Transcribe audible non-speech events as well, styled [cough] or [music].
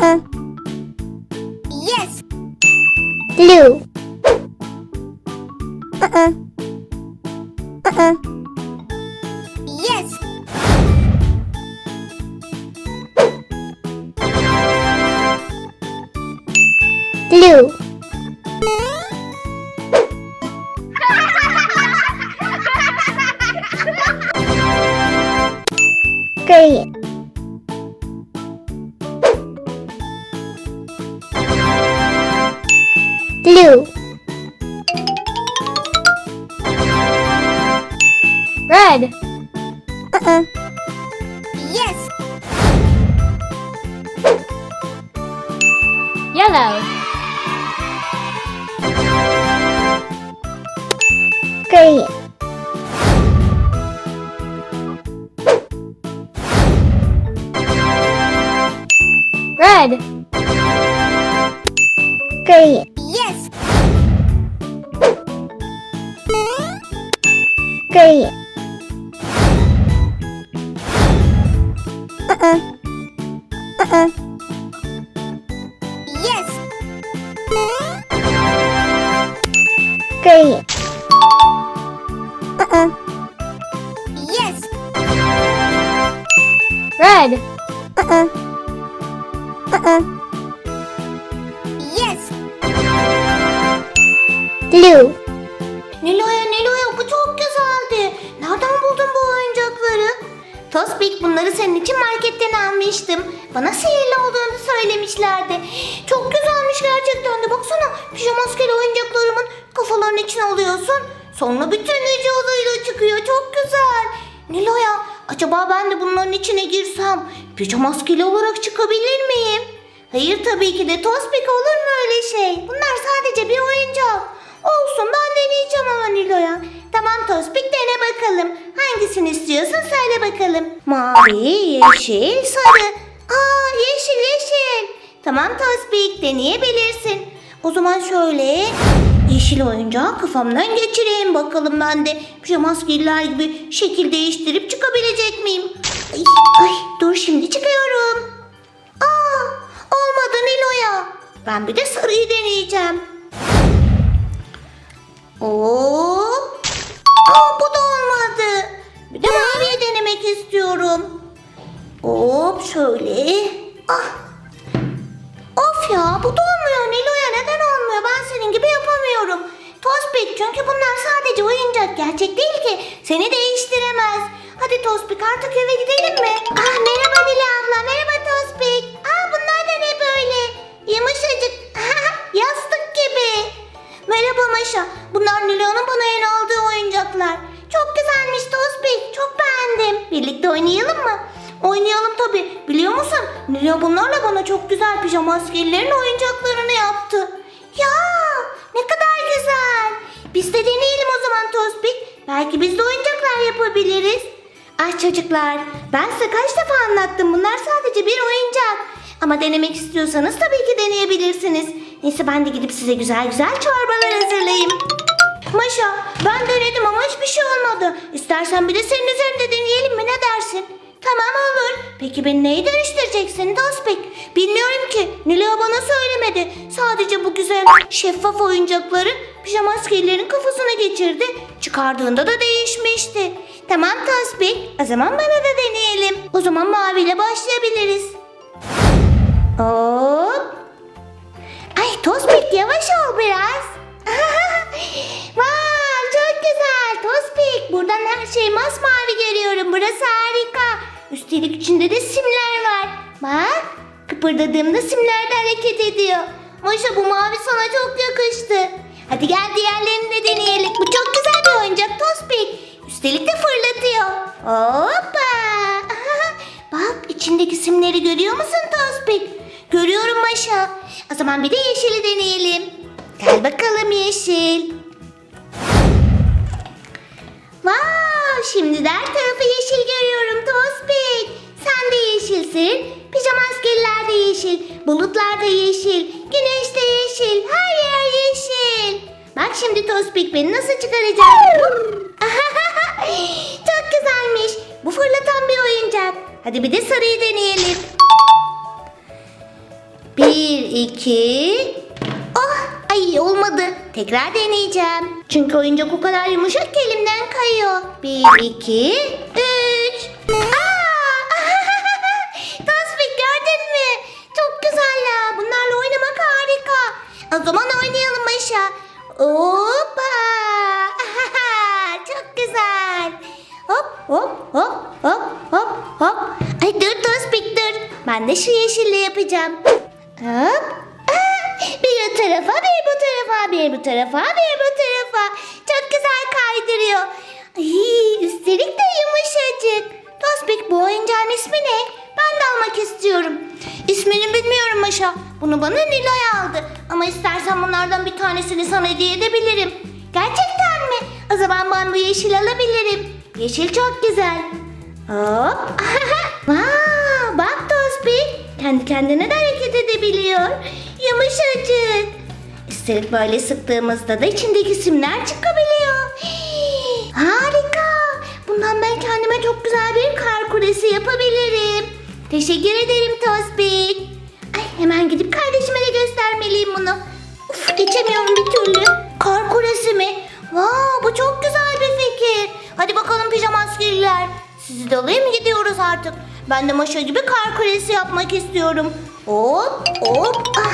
Uh-uh. Yes. Blue. Uh-uh. Uh-uh. Yes. Blue. [laughs] Green. Blue. Red. Uh-uh. Yes. Yellow. Green. Red. Green. Yes. Green. Uh-uh. Uh-uh. Yes. Green. Uh-uh. Yes. Red. Uh-uh. Uh-uh. Blue. Nilo'ya Nilo'ya bu çok güzeldi. Nereden buldun bu oyuncakları? Tospik bunları senin için marketten almıştım. Bana sihirli olduğunu söylemişlerdi. Çok güzelmiş gerçekten de. Baksana pijama maskeli oyuncaklarımın kafalarının içine alıyorsun. Sonra bütün vücuduyla çıkıyor. Çok güzel. Nilo'ya acaba ben de bunların içine girsem pijama maskeli olarak çıkabilir miyim? Hayır tabii ki de Tospik olur mu öyle şey? Mavi, yeşil, sarı. Aa yeşil yeşil. Tamam Tospik deneyebilirsin. O zaman şöyle yeşil oyuncağı kafamdan geçireyim bakalım ben de pijamaskiller gibi şekil değiştirip çıkabilecek miyim? Ay, ay dur şimdi çıkıyorum. Aa olmadı Nilo'ya. Ben bir de sarıyı deneyeceğim. Oo. Denemek istiyorum. Hop şöyle. Ah. Of ya bu da olmuyor Nilo'ya neden olmuyor? Ben senin gibi yapamıyorum. Tospik çünkü bunlar sadece oyuncak gerçek değil ki. Seni değiştiremez. Hadi Tospik artık eve gidelim mi? Ah merhaba Nilo abla merhaba Tospik. Aa bunlar da ne böyle? Yumuşacık. [laughs] Yastık gibi. Merhaba Maşa. Bunlar Nilo'nun bana yeni aldığı oyuncaklar. Güzelmiş Tospik. Çok beğendim. Birlikte oynayalım mı? Oynayalım tabi. Biliyor musun? Nilo bunlarla bana çok güzel pijama askerlerin oyuncaklarını yaptı. Ya ne kadar güzel. Biz de deneyelim o zaman Tospik. Belki biz de oyuncaklar yapabiliriz. Ay çocuklar ben size kaç defa anlattım bunlar sadece bir oyuncak. Ama denemek istiyorsanız tabii ki deneyebilirsiniz. Neyse ben de gidip size güzel güzel çorbalar hazırlayayım. Maşa ben denedim ama hiçbir şey olmadı. İstersen bir de senin üzerinde deneyelim mi ne dersin? Tamam olur. Peki beni neyi dönüştüreceksin Dospik? Bilmiyorum ki. Nila bana söylemedi. Sadece bu güzel şeffaf oyuncakları pijama askerlerin kafasına geçirdi. Çıkardığında da değişmişti. Tamam Tospik. O zaman bana da deneyelim. O zaman maviyle başlayabiliriz. Hop. Ay Tospik yavaş ol biraz. [laughs] Vay çok güzel Tospik. Buradan her şey masmavi görüyorum. Burası harika. Üstelik içinde de simler var. Bak kıpırdadığımda simler de hareket ediyor. Maşa bu mavi sana çok yakıştı. Hadi gel diğerlerini de deneyelim. Bu çok güzel bir oyuncak Tospik. Üstelik de fırlatıyor. Hoppa. [laughs] Bak içindeki simleri görüyor musun Tospik? Görüyorum Maşa. O zaman bir de yeşili deneyelim. Gel bakalım yeşil. Vay şimdi her tarafı yeşil görüyorum Tospik. Sen de yeşilsin. Pijama askerler de yeşil. Bulutlar da yeşil. Güneş de yeşil. Her yer yeşil. Bak şimdi Tospik beni nasıl çıkaracak? [laughs] Çok güzelmiş. Bu fırlatan bir oyuncak. Hadi bir de sarıyı deneyelim. iki. Ay olmadı. Tekrar deneyeceğim. Çünkü oyuncak o kadar yumuşak ki elimden kayıyor. Bir, iki, üç. Aa! [laughs] Tasbih gördün mü? Çok güzeller. Bunlarla oynamak harika. O zaman oynayalım Maşa. Hoppa. [laughs] Çok güzel. Hop hop hop hop hop hop. Ay dur Tospik dur. Ben de şu yeşille yapacağım. Hop. O tarafa bir bu tarafa bir bu tarafa bir bu tarafa. Çok güzel kaydırıyor. Ay, üstelik de yumuşacık. Tospik bu oyuncağın ismi ne? Ben de almak istiyorum. İsmini bilmiyorum Maşa. Bunu bana Nilay aldı. Ama istersen bunlardan bir tanesini sana hediye edebilirim. Gerçekten mi? O zaman ben bu yeşil alabilirim. Yeşil çok güzel. Hop. [laughs] Vaa, bak Tosbik. Kendi kendine de hareket edebiliyor. Yumuşacık. Üstelik böyle sıktığımızda da içindeki simler çıkabiliyor. Harika. Bundan ben kendime çok güzel bir kar kulesi yapabilirim. Teşekkür ederim Tosbik. Ay hemen gidip kardeşime de göstermeliyim bunu. Uf, geçemiyorum bir türlü. Kar kulesi mi? Wow, bu çok güzel bir fikir. Hadi bakalım pijama askeriler. Sizi de alayım gidiyoruz artık. Ben de maşa gibi kar kulesi yapmak istiyorum. Hop hop. Ah,